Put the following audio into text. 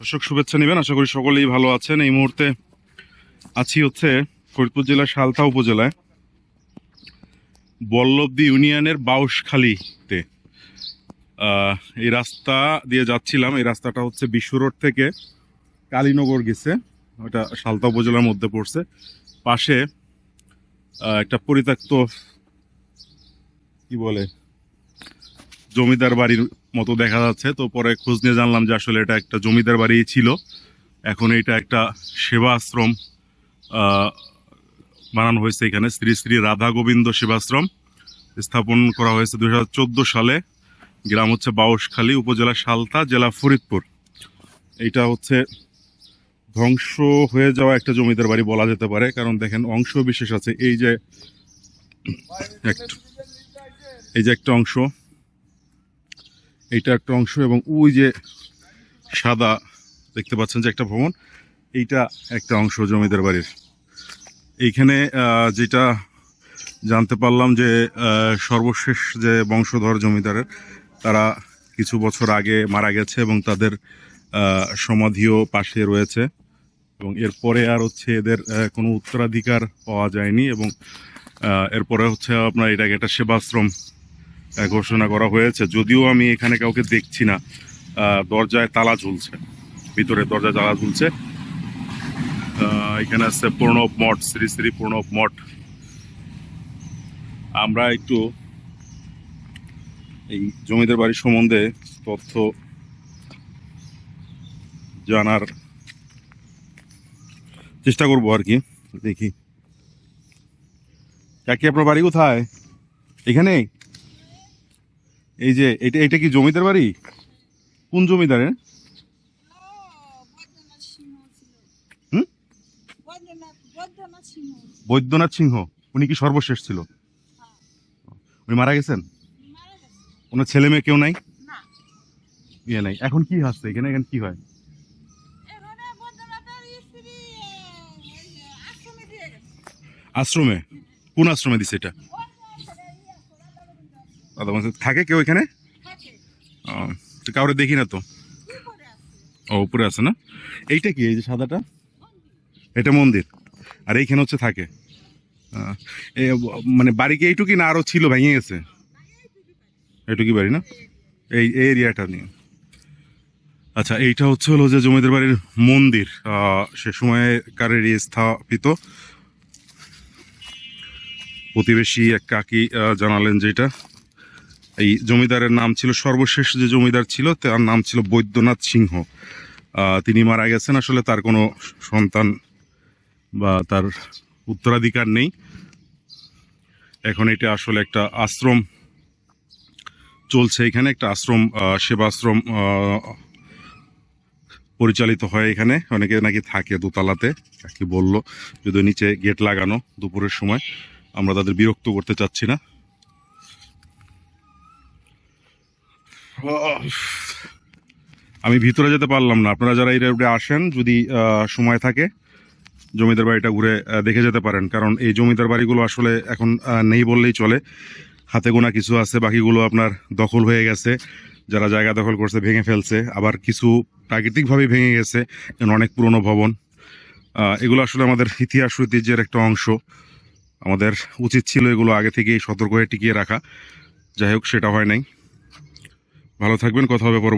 দর্শক শুভেচ্ছা নেবেন। আশা করি সকলেই ভালো আছেন। এই মুহূর্তে আছি হচ্ছে ফরিদপুর জেলার সালথা উপজেলায়, বল্লভদি ইউনিয়নের বাউশখালীতে এই রাস্তা দিয়ে যাচ্ছিলাম। এই রাস্তাটা হচ্ছে বিশ্ব রোড থেকে কালীনগর গেছে। ওটা সালতা উপজেলার মধ্যে পড়ছে। পাশে একটা পরিত্যক্ত, কি বলে, জমিদার বাড়ির মতো দেখা যাচ্ছে। তো পরে খোঁজ নিয়ে জানলাম যে আসলে এটা একটা জমিদার বাড়ি ছিল। এখন এটা একটা সেবা আশ্রম বানানো হয়েছে এখানে। শ্রী শ্রী রাধা গোবিন্দ সেবাশ্রম স্থাপন করা হয়েছে দু হাজার চোদ্দ সালে। গ্রাম হচ্ছে বাউশখালী উপজেলা সালতা, জেলা ফরিদপুর। এটা হচ্ছে ধ্বংস হয়ে যাওয়া একটা জমিদার বাড়ি বলা যেতে পারে। কারণ দেখেন অংশ বিশেষ আছে। এই যে এই যে একটা অংশ। এইটা একটা অংশ এবং ওই যে সাদা দেখতে পাচ্ছেন যে একটা ভবন, এইটা একটা অংশ জমিদার বাড়ির। এইখানে যেটা জানতে পারলাম যে সর্বশেষ যে বংশধর জমিদারের, তারা কিছু বছর আগে মারা গেছে এবং তাদের সমাধিও পাশে রয়েছে এবং এরপরে আর হচ্ছে এদের কোনো উত্তরাধিকার পাওয়া যায়নি এবং এরপরে হচ্ছে আপনার এটাকে একটা সেবাশ্রম ঘোষণা করা হয়েছে, যদিও আমি এখানে কাউকে দেখছি না। দরজায় তালা ঝুলছে, ভিতরে দরজায় তালা ঝুলছে। এখানে আছে প্রণব মঠ, শ্রী শ্রী প্রণব মঠ। আমরা একটু এই জমিদার বাড়ির সম্বন্ধে তথ্য জানার চেষ্টা করব আর কি, দেখি। কাকি, আপনার বাড়ি কোথায়? এখানে? এই যে, এটা এটা কি জমিদার বাড়ি? কোন জমিদারের বৈদ্যনাথ সিংহ। উনি কি সর্বশেষ ছিল? উনি মারা গেছেন? ওনার ছেলে মেয়ে কেউ নাই? ইয়ে নাই। এখন কি হচ্ছে এখানে এখানে কি হয়? আশ্রমে? কোন আশ্রমে দিছে এটা ওই যে সেটা ইয়ে আছে, রাধা গোবিন্দ আশ্রম। দাদা বলছে, থাকে কেউ এখানে? ও, তো কাউরে দেখি না তো? ও উপরে আছে না? এইটা কি এই যে সাদাটা? এটা মন্দির। আর এইখানে হচ্ছে থাকে। মানে বাড়ি কি এইটুকুই না আরও ছিল ভেঙে গেছে? এইটুকুই বাড়ি না? এই এরিয়াটা নিয়ে। আচ্ছা এইটা হচ্ছে হলো যে জমিদার বাড়ির মন্দির। সে সময়কারের স্থাপিত। প্রতিবেশী এক কাকি জানালেন যে এটা। এই জমিদারের নাম ছিল সর্বশেষ যে জমিদার ছিল, তার নাম ছিল বৈদ্যনাথ সিংহ। তিনি মারা গেছেন, আসলে তার কোনো সন্তান বা তার উত্তরাধিকার নেই। এখন এটা আসলে একটা আশ্রম চলছে এখানে, একটা আশ্রম সেবাশ্রম পরিচালিত হয় এখানে। অনেকে নাকি থাকে দোতলাতে কি বলল যদি নিচে গেট লাগানো দুপুরের সময়, আমরা তাদের বিরক্ত করতে চাচ্ছি না। আমি ভিতরে যেতে পারলাম না। আপনারা যারা এই রোডে আসেন, যদি সময় থাকে, জমিদার বাড়িটা ঘুরে দেখে যেতে পারেন। কারণ এই জমিদার বাড়িগুলো আসলে এখন নেই বললেই চলে। হাতে গোনা কিছু আছে, বাকিগুলো আপনার দখল হয়ে গেছে। যারা জায়গা দখল করছে, ভেঙে ফেলছে। আবার কিছু প্রাকৃতিকভাবে ভেঙে গেছে অনেক পুরনো ভবন। এগুলো আসলে আমাদের ইতিহাস ঐতিহ্যের একটা অংশ। আমাদের উচিত ছিল এগুলো আগে থেকেই সতর্ক হয়ে টিকিয়ে রাখা। যাই হোক, সেটা হয় নাই। ভালো থাকবেন কথা হবে পরবর্তী